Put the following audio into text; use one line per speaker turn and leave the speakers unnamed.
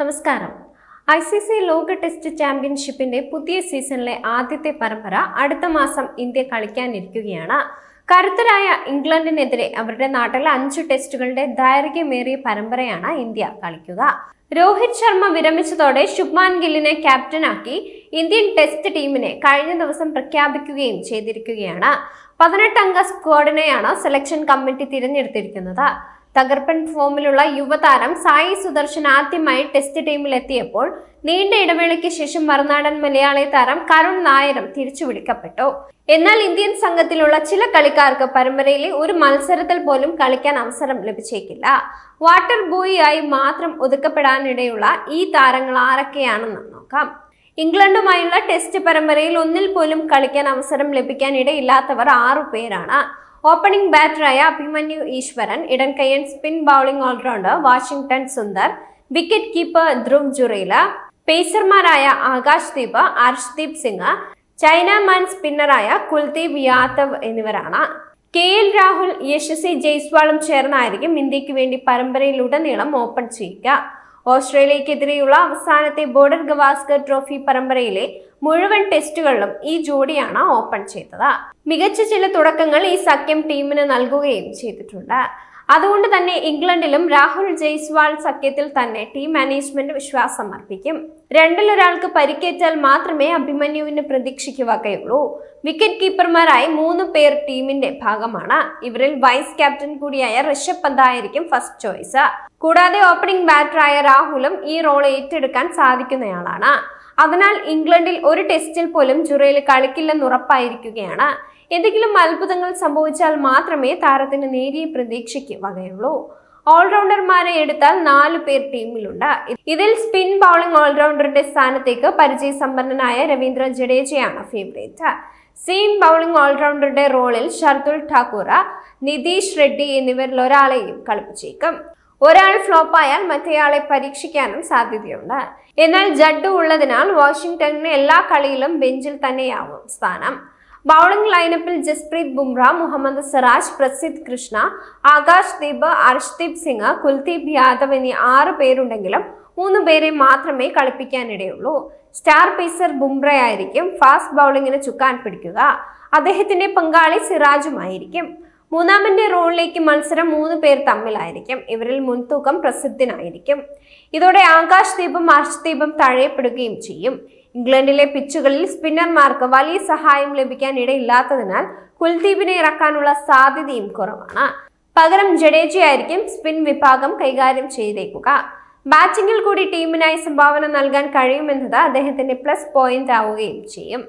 നമസ്കാരം. I C C ലോക test ചാമ്പ്യൻഷിപ്പിന്റെ പുതിയ സീസണിലെ ആദ്യത്തെ പരമ്പര അടുത്ത മാസം ഇന്ത്യ കളിക്കാനിരിക്കുകയാണ്. കരുത്തരായ ഇംഗ്ലണ്ടിനെതിരെ അവരുടെ നാട്ടിലെ അഞ്ച് ടെസ്റ്റുകളുടെ ദൈർഘ്യമേറിയ പരമ്പരയാണ് ഇന്ത്യ കളിക്കുക. രോഹിത് ശർമ്മ വിരമിച്ചതോടെ ശുഭ്മാൻ ഗില്ലിനെ ക്യാപ്റ്റനാക്കി ഇന്ത്യൻ ടെസ്റ്റ് ടീമിനെ കഴിഞ്ഞ ദിവസം പ്രഖ്യാപിക്കുകയും ചെയ്തിരിക്കുകയാണ്. പതിനെട്ടംഗ സ്ക്വാഡിനെയാണ് സെലക്ഷൻ കമ്മിറ്റി തിരഞ്ഞെടുത്തിരിക്കുന്നത്. തകർപ്പൻ ഫോമിലുള്ള യുവതാരം സായി സുദർശൻ ആദ്യമായി ടെസ്റ്റ് ടീമിൽ എത്തിയപ്പോൾ നീണ്ട ഇടവേളയ്ക്ക് ശേഷം മറുനാടൻ മലയാളി താരം കരുൺ നായരും തിരിച്ചു വിളിക്കപ്പെട്ടു. എന്നാൽ ഇന്ത്യൻ സംഘത്തിലുള്ള ചില കളിക്കാർക്ക് പരമ്പരയിലെ ഒരു മത്സരത്തിൽ പോലും കളിക്കാൻ അവസരം ലഭിച്ചേക്കില്ല. വാട്ടർ ബോയിയായി മാത്രം ഒതുക്കപ്പെടാനിടയുള്ള ഈ താരങ്ങൾ ആരൊക്കെയാണെന്ന് നോക്കാം. ഇംഗ്ലണ്ടുമായുള്ള ടെസ്റ്റ് പരമ്പരയിൽ ഒന്നിൽ പോലും കളിക്കാൻ അവസരം ലഭിക്കാൻ ഇടയില്ലാത്തവർ ആറു പേരാണ്. ഓപ്പണിംഗ് ബാറ്ററായ Abhimanyu Easwaran ഇടൻകയ്യൻ spin bowling allrounder Washington Sundar wicket keeper Dhruv Jurel പേസർമാരായ Akash Deep Arshdeep Singh chinaman സ്പിന്നറായ കുൽദീപ് യാദവ് എന്നിവരാണ്. കെ എൽ രാഹുൽ യശസ്വി ജയ്സ്വാളും ചേർന്നായിരിക്കും ഇന്ത്യയ്ക്ക് വേണ്ടി പരമ്പരയിലുടനീളം ഓപ്പൺ ചെയ്യുക. ഓസ്ട്രേലിയക്കെതിരെയുള്ള അവസാനത്തെ ബോർഡർ ഗവാസ്കർ ട്രോഫി പരമ്പരയിലെ മുഴുവൻ ടെസ്റ്റുകളിലും ഈ ജോഡിയാണ് ഓപ്പൺ ചെയ്തത്. മികച്ച ചില തുടക്കങ്ങൾ ഈ സഖ്യം ടീമിന് നൽകുകയും ചെയ്തിട്ടുണ്ട്. അതുകൊണ്ട് തന്നെ ഇംഗ്ലണ്ടിലും രാഹുൽ ജയ്സ്വാൾ സഖ്യത്തിൽ തന്നെ ടീം മാനേജ്മെന്റ് വിശ്വാസം അർപ്പിക്കും. രണ്ടിലൊരാൾക്ക് പരിക്കേറ്റാൽ മാത്രമേ അഭിമന്യുവിന് പ്രതീക്ഷിക്കുകയുള്ളൂ. വിക്കറ്റ് കീപ്പർമാരായി മൂന്ന് പേർ ടീമിന്റെ ഭാഗമാണ്. ഇവരിൽ വൈസ് ക്യാപ്റ്റൻ കൂടിയായ ഋഷഭ് പന്ത് ആയിരിക്കും ഫസ്റ്റ് ചോയ്സ് കൂടാതെ ഓപ്പണിംഗ് ബാറ്ററായ രാഹുലും ഈ റോൾ ഏറ്റെടുക്കാൻ സാധിക്കുന്നയാളാണ്. അതിനാൽ ഇംഗ്ലണ്ടിൽ ഒരു ടെസ്റ്റിൽ പോലും ജുറയിൽ കളിക്കില്ലെന്ന് ഉറപ്പായിരിക്കുകയാണ്. എന്തെങ്കിലും അത്ഭുതങ്ങൾ സംഭവിച്ചാൽ മാത്രമേ താരത്തിന് നേരിയ പ്രതീക്ഷയ്ക്ക് വകയുള്ളൂ. ഓൾറൗണ്ടർമാരെ എടുത്താൽ നാലു പേർ ടീമിലുണ്ട്. ഇതിൽ സ്പിൻ ബൗളിംഗ് ഓൾറൗണ്ടറുടെ സ്ഥാനത്തേക്ക് പരിചയസമ്പന്നനായ രവീന്ദ്ര ജഡേജയാണ് ഫേവറേറ്റ്. സീം ബൗളിംഗ് ഓൾറൗണ്ടറുടെ റോളിൽ ഷർദുൽ ഠാക്കൂറ നിതീഷ് റെഡ്ഡി എന്നിവരിൽ ഒരാളെയും കളിപ്പിച്ചേക്കും. ഒരാൾ ഫ്ലോപ്പായാൽ മറ്റേയാളെ പരീക്ഷിക്കാനും സാധ്യതയുണ്ട്. എന്നാൽ ജഡ്ഡു ഉള്ളതിനാൽ വാഷിംഗ്ടണിന് എല്ലാ കളിയിലും ബെഞ്ചിൽ തന്നെയാവും സ്ഥാനം. ബൗളിംഗ് ലൈനപ്പിൽ ജസ്പ്രീത് ബുംറ മുഹമ്മദ് സിറാജ് പ്രസിദ് കൃഷ്ണ ആകാശ് ദീപ് അർഷ്ദീപ് സിംഗ് കുൽദീപ് യാദവ് എന്നീ ആറ് പേരുണ്ടെങ്കിലും മൂന്ന് പേരെ മാത്രമേ കളിപ്പിക്കാനിടയുള്ളൂ. സ്റ്റാർ പേസർ ബുംറയായിരിക്കും ഫാസ്റ്റ് ബൗളിങ്ങിന് ചുക്കാൻ പിടിക്കുക. അദ്ദേഹത്തിന്റെ പങ്കാളി സിറാജുമായിരിക്കും. മൂന്നാമന്റെ റോളിലേക്ക് മത്സരം മൂന്ന് പേർ തമ്മിലായിരിക്കും. ഇവരിൽ മുൻതൂക്കം പ്രസിദ്ധനായിരിക്കും. ഇതോടെ ആകാശ് ദീപും അർഷ്ദീപും തഴയപ്പെടുകയും ചെയ്യും. ഇംഗ്ലണ്ടിലെ പിച്ചുകളിൽ സ്പിന്നർമാർക്ക് വലിയ സഹായം ലഭിക്കാൻ ഇടയില്ലാത്തതിനാൽ കുൽദീപിനെ ഇറക്കാനുള്ള സാധ്യതയും കുറവാണ്. പകരം ജഡേജയായിരിക്കും സ്പിൻ വിഭാഗം കൈകാര്യം ചെയ്തേക്കുക. ബാറ്റിംഗിൽ കൂടി ടീമിനായി സംഭാവന നൽകാൻ കഴിയുമെന്നത് അദ്ദേഹത്തിന്റെ പ്ലസ് പോയിന്റ് ആവുകയും ചെയ്യും.